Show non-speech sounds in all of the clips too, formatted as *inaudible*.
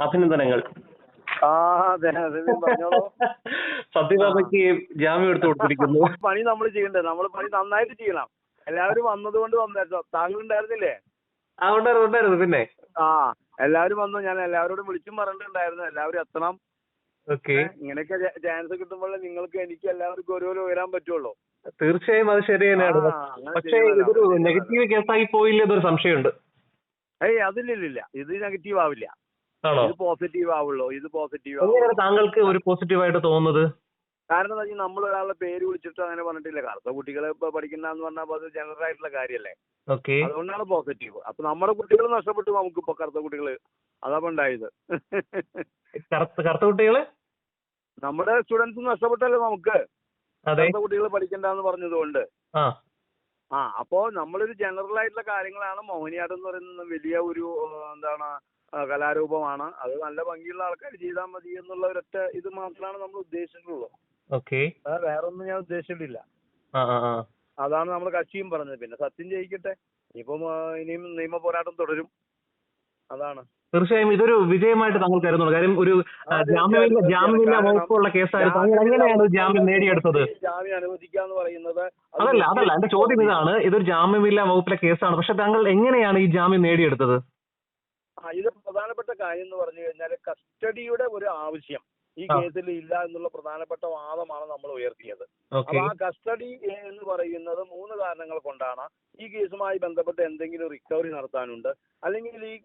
അഭിനന്ദനങ്ങൾ. *laughs* സത്യഭാമയ്ക്ക് ജാമ്യം എടുത്തു കൊടുത്തിരിക്കുന്നു. പണി നമ്മൾ ചെയ്യണ്ടേ? നമ്മൾ പണി നന്നായിട്ട് ചെയ്യണം. എല്ലാവരും വന്നതുകൊണ്ട് വന്നായിരുന്നു താങ്കൾ ഉണ്ടായിരുന്നില്ലേ ആ ഉണ്ടായിരുന്നു ഉണ്ടായിരുന്നു പിന്നെ. ആ എല്ലാവരും വന്നു. ഞാൻ എല്ലാവരോടും വിളിച്ചും പറഞ്ഞിട്ടുണ്ടായിരുന്നു. എല്ലാവരും എത്തണം. ഓക്കെ. ഇങ്ങനെയൊക്കെ ചാൻസ് കിട്ടുമ്പോൾ നിങ്ങൾക്ക് എനിക്ക് എല്ലാവർക്കും ഓരോരോ ഉയരാൻ പറ്റുള്ളൂ. തീർച്ചയായും അത് ശരി തന്നെയാണ്. പക്ഷേ ഇതൊരു നെഗറ്റീവ് കേസായി പോയില്ലേ എന്നൊരു സംശയമുണ്ട്. ഏയ് അതിലില്ല ഇത് നെഗറ്റീവ് ആവില്ല ഇത് പോസിറ്റീവ് ആവുള്ളൂ ഇത് പോസിറ്റീവ് ആവുള്ളൂ. താങ്കൾക്ക് ഒരു പോസിറ്റീവായിട്ട് തോന്നുന്നത്? കാരണം എന്താ വെച്ചാൽ നമ്മൾ ഒരാളുടെ പേര് വിളിച്ചിട്ട് അങ്ങനെ പറഞ്ഞിട്ടില്ല. കറുത്ത കുട്ടികളെ ഇപ്പൊ പഠിക്കണ്ടെന്ന് പറഞ്ഞാൽ അത് ജനറൽ ആയിട്ടുള്ള കാര്യല്ലേ? അതുകൊണ്ടാണ് പോസിറ്റീവ് അപ്പൊ നമ്മുടെ കുട്ടികൾ നഷ്ടപ്പെട്ടു നമുക്ക് ഇപ്പൊ കറുത്ത കുട്ടികൾ. അതാ ഉണ്ടായത്. കറുത്ത കുട്ടികൾ? നമ്മുടെ സ്റ്റുഡൻസ് നഷ്ടപ്പെട്ടല്ലോ നമുക്ക്. കറുത്ത കുട്ടികൾ പഠിക്കണ്ടെന്ന് പറഞ്ഞതുകൊണ്ട്. ആ. ആ അപ്പോ നമ്മളൊരു ജനറൽ ആയിട്ടുള്ള കാര്യങ്ങളാണ് മോഹിനിയാട്ടം എന്ന് പറയുന്നത് വലിയ ഒരു എന്താണ് കലാരൂപമാണ്. അത് നല്ല ഭംഗിയുള്ള ആൾക്കാർ ചെയ്താൽ മതി എന്നുള്ള ഒരൊറ്റ ഇത് മാത്രമാണ് നമ്മൾ ഉദ്ദേശിച്ചിട്ടുള്ളൂ ഓക്കെ. അത് വേറെ ഒന്നും ഞാൻ ഉദ്ദേശിച്ചിട്ടില്ല. അതാണ് നമ്മൾ കക്ഷിയും പറഞ്ഞത്. പിന്നെ സത്യം ജയിക്കട്ടെ. ഇപ്പം ഇനിയും നിയമ പോരാട്ടം തുടരും. അതാണ്. തീർച്ചയായും ഇതൊരു വിജയമായിട്ട് താങ്കൾ കരുതുന്നു കാര്യം ഒരു ജാമ്യം ജാമ്യം ജാമ്യമില്ല ജാമ്യമില്ല വകുപ്പുള്ള കേസായിരുന്നു താങ്കൾ എങ്ങനെയാണ് ജാമ്യം നേടിയെടുത്തത്? ജാമ്യം അനുവദിക്കാന്ന് പറയുന്നത് അത് അതല്ല അതല്ല. എന്റെ ചോദ്യം ഇതാണ്. ഇതൊരു ജാമ്യമില്ല വകുപ്പിലെ കേസാണ്. പക്ഷെ താങ്കൾ എങ്ങനെയാണ് ഈ ജാമ്യം നേടിയെടുത്തത്? ഇത് പ്രധാനപ്പെട്ട കാര്യം എന്ന് പറഞ്ഞു കഴിഞ്ഞാൽ കസ്റ്റഡിയുടെ ഒരു ആവശ്യം ഈ കേസിൽ ഇല്ല എന്നുള്ള പ്രധാനപ്പെട്ട വാദമാണ് നമ്മൾ ഉയർത്തിയത്. അപ്പൊ ആ കസ്റ്റഡി എന്ന് പറയുന്നത് മൂന്ന് കാരണങ്ങൾ കൊണ്ടാണ്. ഈ കേസുമായി ബന്ധപ്പെട്ട് എന്തെങ്കിലും റിക്കവറി നടത്താനുണ്ട്. അല്ലെങ്കിൽ ഈ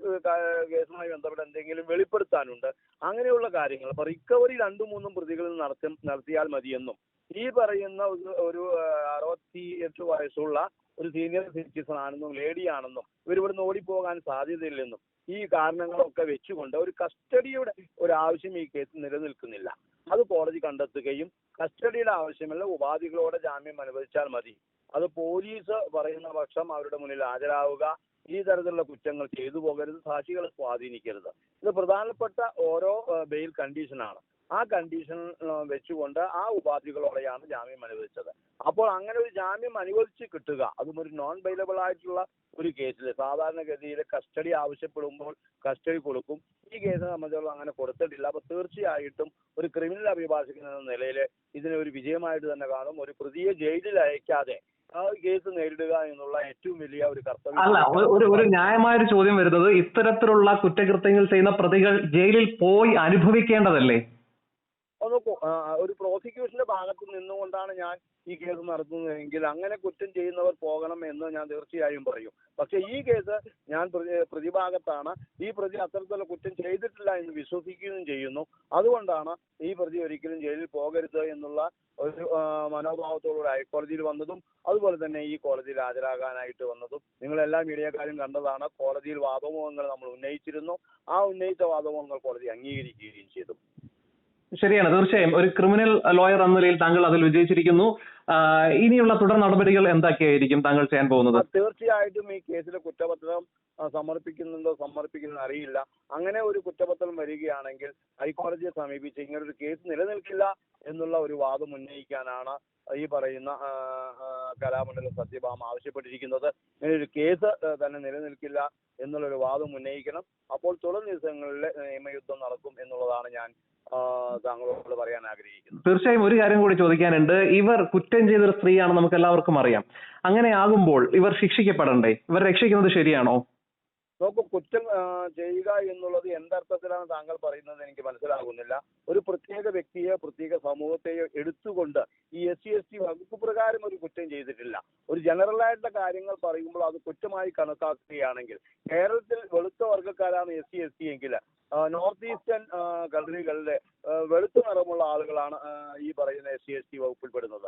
കേസുമായി ബന്ധപ്പെട്ട് എന്തെങ്കിലും വെളിപ്പെടുത്താനുണ്ട്. അങ്ങനെയുള്ള കാര്യങ്ങൾ. അപ്പൊ റിക്കവറി രണ്ടു മൂന്നും പ്രതികളിൽ നടത്തി നടത്തിയാൽ മതിയെന്നും ഈ പറയുന്ന ഒരു- അറുപത്തി എട്ട് വയസ്സുള്ള ഒരു സീനിയർ സിറ്റിസൺ ആണെന്നും ലേഡി ആണെന്നും ഇവർ ഇവിടുന്ന് ഓടിപ്പോകാൻ സാധ്യതയില്ലെന്നും ഈ കാരണങ്ങളൊക്കെ വെച്ചുകൊണ്ട് ഒരു കസ്റ്റഡിയുടെ ഒരു ആവശ്യം ഈ കേസ് നിലനിൽക്കുന്നില്ല. അത് കോടതി കണ്ടെത്തുകയും കസ്റ്റഡിയുടെ ആവശ്യമുള്ള ഉപാധികളോടെ ജാമ്യം അനുവദിച്ചാൽ മതി. അത് പോലീസ് പറയുന്ന പക്ഷം അവരുടെ മുന്നിൽ ഹാജരാവുക. ഈ തരത്തിലുള്ള കുറ്റങ്ങൾ ചെയ്തു പോകരുത് സാക്ഷികളെ സ്വാധീനിക്കരുത്. ഇത് പ്രധാനപ്പെട്ട ഓരോ ബെയിൽ കണ്ടീഷനാണ് ആ കണ്ടീഷൻ വെച്ചുകൊണ്ട് ആ ഉപാധികളോടെയാണ് ജാമ്യം അനുവദിച്ചത്. അപ്പോൾ അങ്ങനെ ഒരു ജാമ്യം അനുവദിച്ച് കിട്ടുക അതും ഒരു നോൺ ബൈലബിൾ ആയിട്ടുള്ള ഒരു കേസിൽ സാധാരണഗതിയിൽ കസ്റ്റഡി ആവശ്യപ്പെടുമ്പോൾ കസ്റ്റഡി കൊടുക്കും. ഈ കേസിനെ സംബന്ധിച്ചോളം അങ്ങനെ കൊടുത്തിട്ടില്ല. അപ്പൊ തീർച്ചയായിട്ടും ഒരു ക്രിമിനൽ അഭിഭാഷകൻ എന്ന നിലയിൽ ഇതിനെ ഒരു വിജയമായിട്ട് തന്നെ കാണും. ഒരു പ്രതിയെ ജയിലിൽ അയക്കാതെ ആ കേസ് നേരിടുക എന്നുള്ള ഏറ്റവും വലിയ ഒരു കർത്തവ്യം അല്ല ഒരു- ഒരു ന്യായമായ ഒരു ചോദ്യം വരുന്നത് ഇത്തരത്തിലുള്ള കുറ്റകൃത്യങ്ങൾ ചെയ്യുന്ന പ്രതികൾ ജയിലിൽ പോയി അനുഭവിക്കേണ്ടതല്ലേ? ഒന്ന് ഒരു പ്രോസിക്യൂഷന്റെ ഭാഗത്ത് നിന്നുകൊണ്ടാണ് ഞാൻ ഈ കേസ് നടത്തുന്നതെങ്കിൽ അങ്ങനെ കുറ്റം ചെയ്യുന്നവർ പോകണം എന്ന് ഞാൻ തീർച്ചയായും പറയും. പക്ഷെ ഈ കേസ് ഞാൻ പ്രതിഭാഗത്താണ്. ഈ പ്രതി അത്തരത്തിലുള്ള കുറ്റം ചെയ്തിട്ടില്ല എന്ന് വിശ്വസിക്കുകയും ചെയ്യുന്നു. അതുകൊണ്ടാണ് ഈ പ്രതി ഒരിക്കലും ജയിലിൽ പോകരുത് എന്നുള്ള ഒരു മനോഭാവത്തോടുകൂടി ഹൈക്കോടതിയിൽ വന്നതും അതുപോലെ തന്നെ ഈ കോടതിയിൽ ഹാജരാകാനായിട്ട് വന്നതും. നിങ്ങളെല്ലാ മീഡിയക്കാരും കണ്ടതാണ്. കോടതിയിൽ വാദമുഖങ്ങൾ നമ്മൾ ഉന്നയിച്ചിരുന്നു. ആ ഉന്നയിച്ച വാദമുഖങ്ങൾ കോടതി അംഗീകരിക്കുകയും ചെയ്തു. ശരിയാണ് തീർച്ചയായും. ഒരു ക്രിമിനൽ ലോയർ എന്ന നിലയിൽ താങ്കൾ അതിൽ വിജയിച്ചിരിക്കുന്നു. ഇനിയുള്ള തുടർ നടപടികൾ എന്തൊക്കെയായിരിക്കും താങ്കൾ ചെയ്യാൻ പോകുന്നത്? തീർച്ചയായിട്ടും ഈ കേസിലെ കുറ്റപത്രം സമർപ്പിക്കുന്നുണ്ടോ സമർപ്പിക്കുന്നുണ്ടോ അറിയില്ല. അങ്ങനെ ഒരു കുറ്റപത്രം വരികയാണെങ്കിൽ ഹൈക്കോടതിയെ സമീപിച്ച് ഇങ്ങനെ ഒരു കേസ് നിലനിൽക്കില്ല എന്നുള്ള ഒരു വാദം ഉന്നയിക്കാനാണ് ഈ പറയുന്ന കലാമണ്ഡലം സത്യഭാമ ആവശ്യപ്പെട്ടിരിക്കുന്നത്. ഇങ്ങനെ ഒരു കേസ് തന്നെ നിലനിൽക്കില്ല എന്നുള്ള ഒരു വാദം ഉന്നയിക്കണം. അപ്പോൾ തുടർ ദിവസങ്ങളിൽ നിയമയുദ്ധം നടക്കും എന്നുള്ളതാണ് ഞാൻ താങ്കളോട് പറയാൻ ആഗ്രഹിക്കുന്നത്. തീർച്ചയായും ഒരു കാര്യം കൂടി ചോദിക്കാനുണ്ട്. ഇവർ കുറ്റം ചെയ്തൊരു സ്ത്രീയാണ് നമുക്ക് എല്ലാവർക്കും അറിയാം. അങ്ങനെ ആകുമ്പോൾ ഇവർ ശിക്ഷിക്കപ്പെടണ്ടേ? ഇവർ രക്ഷിക്കുന്നത് ശരിയാണോ? നോക്കൂ കുറ്റം ചെയ്യുക എന്നുള്ളത് എന്തർത്ഥത്തിലാണ് താങ്കൾ പറയുന്നത് എനിക്ക് മനസ്സിലാകുന്നില്ല. ഒരു പ്രത്യേക വ്യക്തിയെ പ്രത്യേക സമൂഹത്തെയോ എടുത്തുകൊണ്ട് ഈ എസ് സി എസ് ടി വകുപ്പ് പ്രകാരം ഒരു കുറ്റം ചെയ്തിട്ടില്ല. ഒരു ജനറൽ ആയിട്ടുള്ള കാര്യങ്ങൾ പറയുമ്പോൾ അത് കുറ്റമായി കണക്കാക്കുകയാണെങ്കിൽ കേരളത്തിൽ വെളുത്ത വർഗക്കാരാണ് എസ് സി എസ് ടി എങ്കിൽ നോർത്ത് ഈസ്റ്റേൺ കൺട്രികളിലെ വെളുത്ത നിറമുള്ള ആളുകളാണ് ഈ പറയുന്ന എസ് സി എസ് ടി വകുപ്പിൽപ്പെടുന്നത്.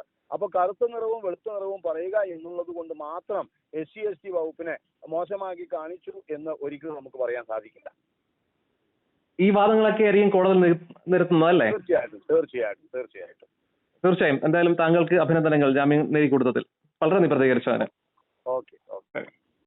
അപ്പൊ കറുത്ത നിറവും വെളുത്ത നിറവും പറയുക എന്നുള്ളത് കൊണ്ട് മാത്രം എസ് സി എസ് ടി വകുപ്പിനെ മോശമാക്കി കാണിച്ചു എന്ന് ഒരിക്കലും നമുക്ക് പറയാൻ സാധിക്കില്ല. ഈ വാദങ്ങളൊക്കെ ആയിരിക്കും കോടതി നിർത്തുന്നത് അല്ലേ തീർച്ചയായിട്ടും തീർച്ചയായിട്ടും തീർച്ചയായിട്ടും. തീർച്ചയായും. എന്തായാലും താങ്കൾക്ക് അഭിനന്ദനങ്ങൾ ജാമ്യം നേടിക്കൊടുത്തതിൽ. വളരെ നീ പ്രതികരിച്ചതിന്. ഓക്കെ.